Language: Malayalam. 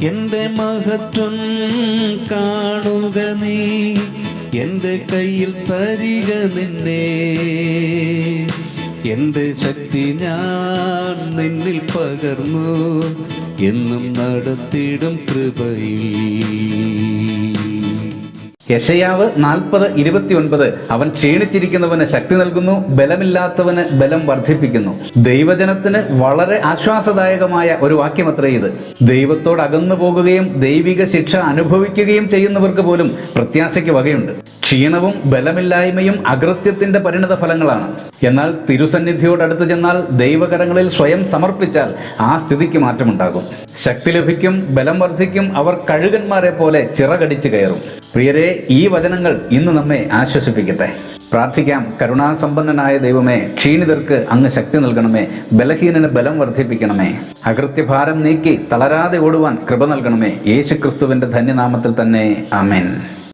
എന്റെ മഹത്വം കാണുക നീ എന്റെ കയ്യിൽ തരിക നിന്നെ. എന്റെ ശക്തി ഞാൻ നിന്നിൽ പകർന്നു എന്നും നടത്തിടും കൃപയിൽ. യശയാവ് നാൽപ്പത് ഇരുപത്തിയൊൻപത് അവൻ ക്ഷീണിച്ചിരിക്കുന്നവന് ശക്തി നൽകുന്നു ബലമില്ലാത്തവന് ബലം വർദ്ധിപ്പിക്കുന്നു. ദൈവജനത്തിന് വളരെ ആശ്വാസദായകമായ ഒരു വാക്യമത്രേ ഇത്. ദൈവത്തോട് അകന്നു പോകുകയും ദൈവിക ശിക്ഷ അനുഭവിക്കുകയും ചെയ്യുന്നവർക്ക് പോലും പ്രത്യാശയ്ക്ക് വകയുണ്ട്. ക്ഷീണവും ബലമില്ലായ്മയും അകൃത്യത്തിന്റെ പരിണിത ഫലങ്ങളാണ്. എന്നാൽ തിരുസന്നിധിയോടടുത്ത് ചെന്നാൽ ദൈവകരങ്ങളിൽ സ്വയം സമർപ്പിച്ചാൽ ആ സ്ഥിതിക്ക് മാറ്റമുണ്ടാകും. ശക്തി ലഭിക്കും ബലം വർദ്ധിക്കും അവർ കഴുകന്മാരെ പോലെ ചിറകടിച്ചു കയറും. പ്രിയരെ ഈ വചനങ്ങൾ ഇന്ന് നമ്മെ ആശ്വസിപ്പിക്കട്ടെ. പ്രാർത്ഥിക്കാം. കരുണാസമ്പന്നനായ ദൈവമേ ക്ഷീണിതർക്ക് അങ്ങ് ശക്തി നൽകണമേ ബലഹീനന് ബലം വർദ്ധിപ്പിക്കണമേ. അകൃത്യഭാരം നീക്കി തളരാതെ ഓടുവാൻ കൃപ നൽകണമേ. യേശുക്രിസ്തുവിന്റെ ധന്യനാമത്തിൽ തന്നെ. ആമേൻ.